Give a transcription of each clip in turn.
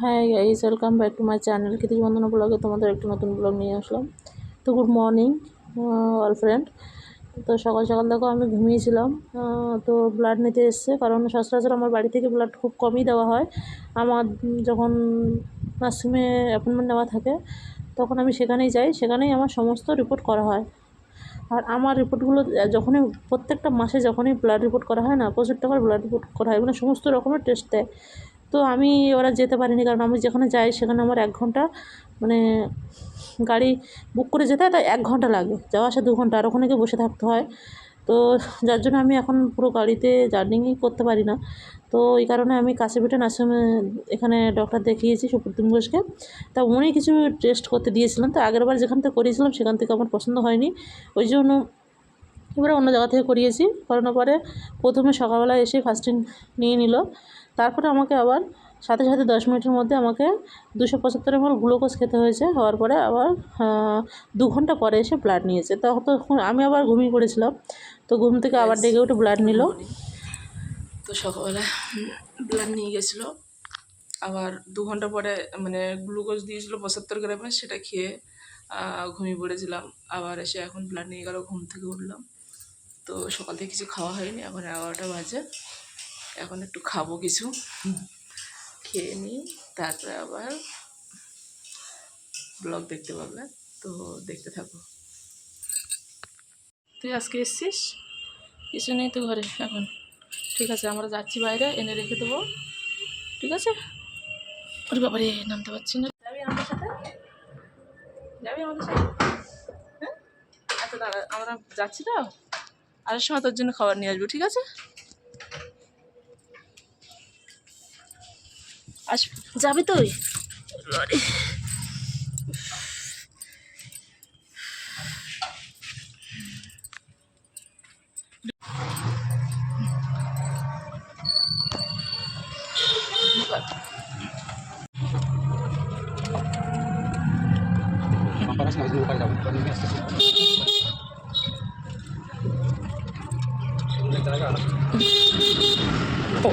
হ্যাঁ guys welcome back to my channel Kritik Bandana ব্লগে তোমাদের একটি নতুন ব্লগ নিয়ে আসলাম। তো গুড মর্নিং অল ফ্রেন্ড তো সকাল সকাল দেখো, আমি ঘুমিয়েছিলাম। তো ব্লাড নিতে এসছে, কারণ সচরাচর আমার বাড়ি থেকে ব্লাড খুব কমই দেওয়া হয়। আমার যখন নার্সিংয়ে অ্যাপয়েন্টমেন্ট নেওয়া থাকে, তখন আমি সেখানেই যাই। সেখানেই আমার সমস্ত রিপোর্ট করা হয়। আর আমার রিপোর্টগুলো যখনই, প্রত্যেকটা মাসে যখনই ব্লাড রিপোর্ট করা হয় না, প্রচুর টাকার ব্লাড রিপোর্ট করা হয়। মানে সমস্ত রকমের টেস্ট দেয়। তো আমি ওরা যেতে পারিনি কারণ আমি যেখানে যাই সেখানে আমার এক ঘণ্টা মানে গাড়ি বুক করে যেতে হয়, তাই এক ঘণ্টা লাগে। যাওয়া আসা দু ঘণ্টা, আর ওখানে গিয়ে বসে থাকতে হয়। তো যার জন্য আমি এখন পুরো গাড়িতে জার্নিই করতে পারি না। তো এই কারণে আমি কাছেপিঠে নার্সিংহোমে এখানে ডক্টর দেখিয়েছি সুপ্রতিম ঘোষকে। তা উনি কিছু টেস্ট করতে দিয়েছিলেন। তো আগের বার যেখান থেকে করিয়েছিলাম সেখান থেকে আমার পছন্দ হয়নি। ওই জন্য এবারে অন্য জায়গা থেকে করিয়েছি। করানোর পরে প্রথমে সকালবেলা এসে ফাস্টিং নিয়ে নিল। তারপরে আমাকে আবার সাথে সাথে দশ মিনিটের মধ্যে আমাকে দুশো পঁচাত্তর এমএল গ্লুকোজ খেতে হয়েছে। হওয়ার পরে আবার দু ঘণ্টা পরে এসে ব্লাড নিয়েছে। তখন আমি আবার ঘুমিয়ে পড়েছিলাম। তো ঘুম থেকে আবার ডেকে উঠে ব্লাড নিল। তো সকালবেলা ব্লাড নিয়ে গেছিল। আবার দু ঘণ্টা পরে মানে গ্লুকোজ দিয়েছিল পঁচাত্তর গ্রামে সেটা খেয়ে ঘুমিয়ে পড়েছিলাম। আবার এসে এখন ব্লাড নিয়ে গেল ঘুম থেকে উঠলাম। তো সকাল থেকে কিছু খাওয়া হয়নি। এখন এগারোটা বাজে। এখন একটু খাব কিছু। খেয়ে নিই, তারপরে আবার ব্লগ দেখতে পাবে, তো দেখতে থাকো। তুই আজকে এসছিস? কিছু নেই তো ঘরে এখন। ঠিক আছে, আমরা যাচ্ছি বাইরে, এনে রেখে দেবো। ঠিক আছে? ওরে বাবারে নামতে পারছি না। যাবি আমাদের সাথে? যাবি আমাদের সাথে? হ্যাঁ? আচ্ছা দাঁড়া, আমরা যাচ্ছি তো? আসার সময় তোর জন্য খাবার নিয়ে আসব, ঠিক আছে? আস যাবি তুই।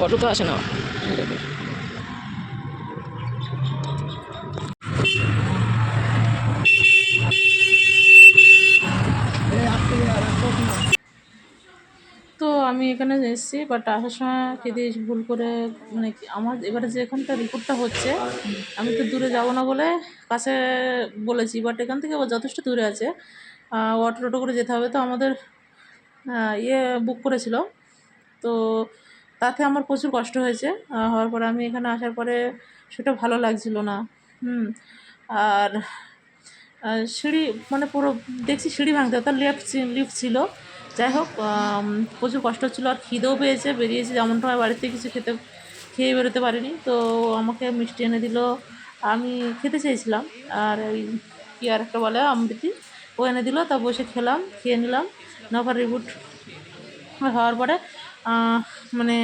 অটো তো আসে না আমি এখানে এসেছি বাট আসার সময় খেতে ভুল করে মানে আমার এবারে যে এখানটা রিপোর্টটা হচ্ছে, আমি তো দূরে যাব না বলে কাছে বলেছি বাট এখান থেকে আবার যথেষ্ট দূরে আছে। অটো টোটো করে যেতে হবে, তো আমাদের ইয়ে বুক করেছিল। তো তাতে আমার প্রচুর কষ্ট হয়েছে হওয়ার পরে আমি এখানে আসার পরে সেটা ভালো লাগছিল না, হুম। আর সিঁড়ি মানে পুরো দেখছি সিঁড়ি ভাঙতে তার লিফট লিফট ছিল। যাই হোক প্রচুর কষ্ট হচ্ছিল আর খিদেও পেয়েছে বেরিয়েছে যেমনটা হয় বাড়িতে কিছু খেতে খেয়ে বেরোতে পারিনি। তো আমাকে মিষ্টি এনে দিল আমি খেতে চেয়েছিলাম। আর ওই কী আর একটা বলে আমৃতি ও এনে দিল তা বসে খেলাম খেয়ে নিলাম নভার রিবুট হওয়ার পরে মানে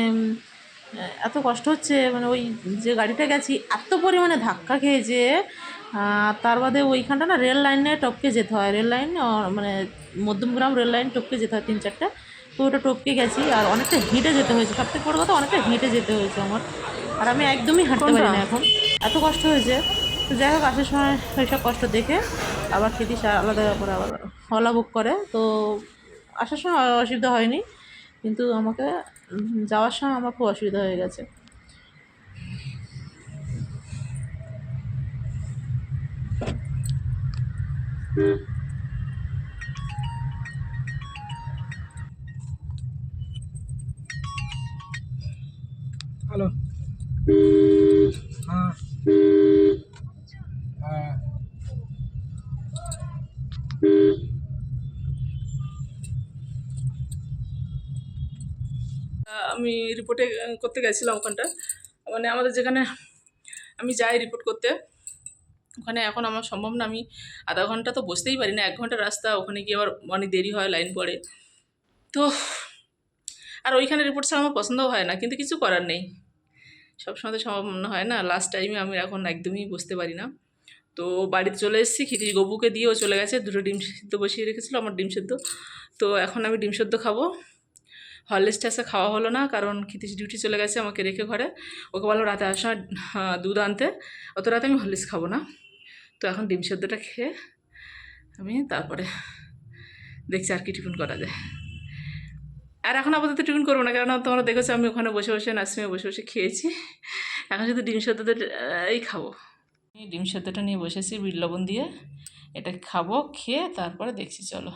এত কষ্ট হচ্ছে মানে ওই যে গাড়িটা গেছি এত পরিমাণে ধাক্কা খেয়েছে আহ, তার বাদে ওইখানটা না রেল লাইনে টপকে যেতে হয়। রেল লাইন মানে মধ্যমগ্রাম রেল লাইন টপকে যেতে হয় তিন চারটে। তো ওটা টপকে গেছি আর অনেকটা হেঁটে যেতে হয়েছে। সব থেকে বড় কথা অনেকটা হেঁটে যেতে হয়েছে আমার। আর আমি একদমই হাঁটতে পারি না এখন। এত কষ্ট হয়েছে। তো যাই হোক আসার সময় ওইসব কষ্ট দেখে আবার খেতে আলাদা করে আবার ওলা বুক করে। তো আসার সময় অসুবিধা হয়নি। কিন্তু আমাকে যাওয়ার সময় আমার খুব অসুবিধা হয়ে গেছে। হ্যালো হ্যাঁ ah. ah. ah, আমি রিপোর্টে করতে গেছিলাম ওখানটা। মানে আমাদের যেখানে আমি যাই রিপোর্ট করতে। ওখানে এখন আমার সম্ভব না, আমি আধা ঘণ্টা তো বসতেই পারি না, এক ঘণ্টা রাস্তা, ওখানে গিয়ে আবার অনেক দেরি হয়, লাইন পড়ে। তো আর ওইখানে রিপোর্ট ছাড়া আমার পছন্দও হয় না, কিন্তু কিছু করার নেই। সবসময় তো সম্ভব মনে হয় না লাস্ট টাইমে আমি এখন একদমই বসতে পারি না। তো বাড়িতে চলে এসেছি খিচি গবুকে দিয়েও চলে গেছে, দুটো ডিম সিদ্ধ বসিয়ে রেখেছিলো, আমার ডিম সিদ্ধ। তো এখন আমি ডিম সিদ্ধ খাব। হরলিক্সটা খাওয়া হলো না, কারণ ক্ষিতিশ ডিউটি চলে গেছে আমাকে রেখে ঘরে। ওকে বলল, রাতে আসার দুধ আনতে। অত রাতে আমি হরলিক্স খাব না। তো এখন ডিম সেদ্ধটা খেয়ে আমি তারপরে দেখছি আর কি টিফিন করা যায়। আর এখন আপাতত টিফিন করব না কারণ তোমরা দেখেছ আমি ওখানে বসে বসে নার্সিংয়ে বসে বসে খেয়েছি। এখন শুধু ডিম সেদ্ধটা এই খাব। ডিম সেদ্ধটা নিয়ে বসেছি, বিট লবণ দিয়ে। এটা খাব, খেয়ে তারপরে দেখছি, চলো।